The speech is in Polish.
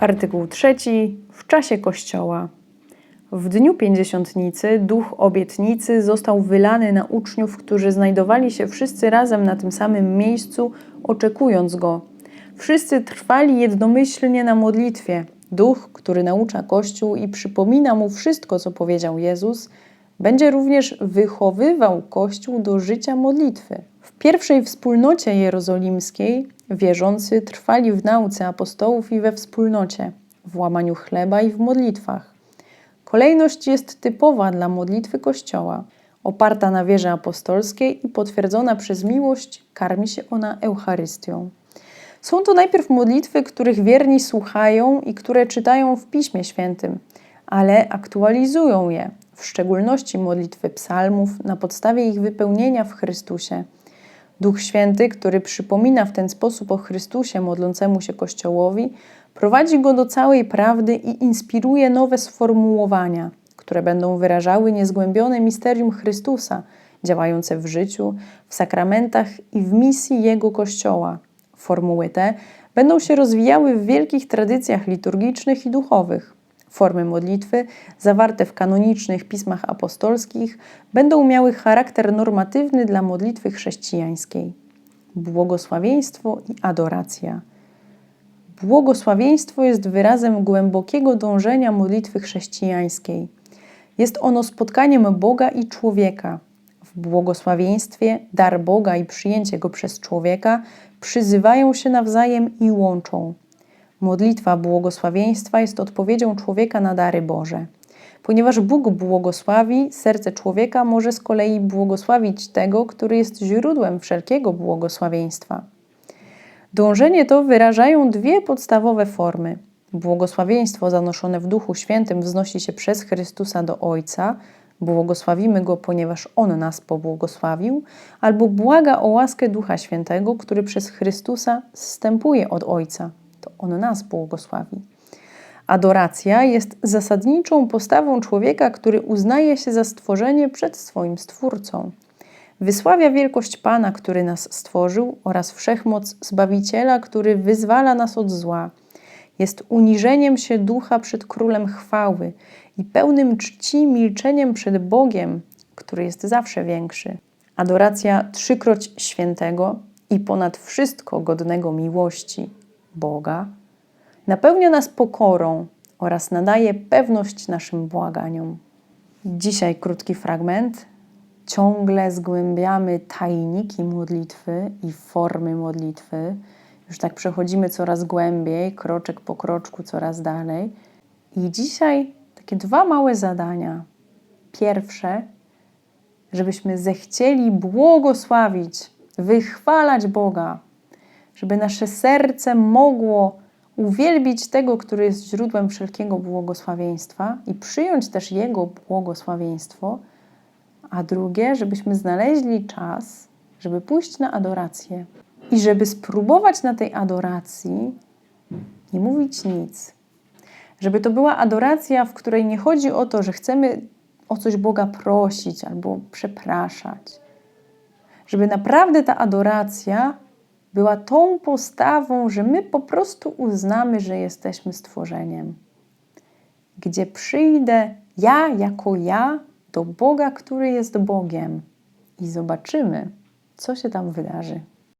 Artykuł trzeci. W czasie Kościoła. W dniu Pięćdziesiątnicy duch obietnicy został wylany na uczniów, którzy znajdowali się wszyscy razem na tym samym miejscu, oczekując go. Wszyscy trwali jednomyślnie na modlitwie. Duch, który naucza Kościół i przypomina mu wszystko, co powiedział Jezus, będzie również wychowywał Kościół do życia modlitwy. W pierwszej wspólnocie jerozolimskiej wierzący trwali w nauce apostołów i we wspólnocie, w łamaniu chleba i w modlitwach. Kolejność jest typowa dla modlitwy Kościoła. Oparta na wierze apostolskiej i potwierdzona przez miłość, karmi się ona Eucharystią. Są to najpierw modlitwy, których wierni słuchają i które czytają w Piśmie Świętym, ale aktualizują je, w szczególności modlitwy psalmów, na podstawie ich wypełnienia w Chrystusie. Duch Święty, który przypomina w ten sposób o Chrystusie modlącemu się Kościołowi, prowadzi go do całej prawdy i inspiruje nowe sformułowania, które będą wyrażały niezgłębione misterium Chrystusa, działające w życiu, w sakramentach i w misji Jego Kościoła. Formuły te będą się rozwijały w wielkich tradycjach liturgicznych i duchowych. Formy modlitwy, zawarte w kanonicznych pismach apostolskich, będą miały charakter normatywny dla modlitwy chrześcijańskiej. Błogosławieństwo i adoracja. Błogosławieństwo jest wyrazem głębokiego dążenia modlitwy chrześcijańskiej. Jest ono spotkaniem Boga i człowieka. W błogosławieństwie dar Boga i przyjęcie go przez człowieka przyzywają się nawzajem i łączą. Modlitwa błogosławieństwa jest odpowiedzią człowieka na dary Boże. Ponieważ Bóg błogosławi, serce człowieka może z kolei błogosławić tego, który jest źródłem wszelkiego błogosławieństwa. Dążenie to wyrażają dwie podstawowe formy. Błogosławieństwo zanoszone w Duchu Świętym wznosi się przez Chrystusa do Ojca, błogosławimy Go, ponieważ On nas pobłogosławił, albo błaga o łaskę Ducha Świętego, który przez Chrystusa zstępuje od Ojca, to On nas błogosławi. Adoracja jest zasadniczą postawą człowieka, który uznaje się za stworzenie przed swoim Stwórcą. Wysławia wielkość Pana, który nas stworzył, oraz wszechmoc Zbawiciela, który wyzwala nas od zła. Jest uniżeniem się ducha przed Królem chwały i pełnym czci milczeniem przed Bogiem, który jest zawsze większy. Adoracja trzykroć świętego i ponad wszystko godnego miłości Boga napełnia nas pokorą oraz nadaje pewność naszym błaganiom. Dzisiaj krótki fragment. Ciągle zgłębiamy tajniki modlitwy i formy modlitwy. Już tak przechodzimy coraz głębiej, kroczek po kroczku, coraz dalej. I dzisiaj takie dwa małe zadania. Pierwsze, żebyśmy zechcieli błogosławić, wychwalać Boga, żeby nasze serce mogło uwielbić tego, który jest źródłem wszelkiego błogosławieństwa i przyjąć też Jego błogosławieństwo, a drugie, żebyśmy znaleźli czas, żeby pójść na adorację i żeby spróbować na tej adoracji nie mówić nic. Żeby to była adoracja, w której nie chodzi o to, że chcemy o coś Boga prosić albo przepraszać. Żeby naprawdę ta adoracja była tą postawą, że my po prostu uznamy, że jesteśmy stworzeniem. Gdzie przyjdę ja jako ja do Boga, który jest Bogiem i zobaczymy, co się tam wydarzy.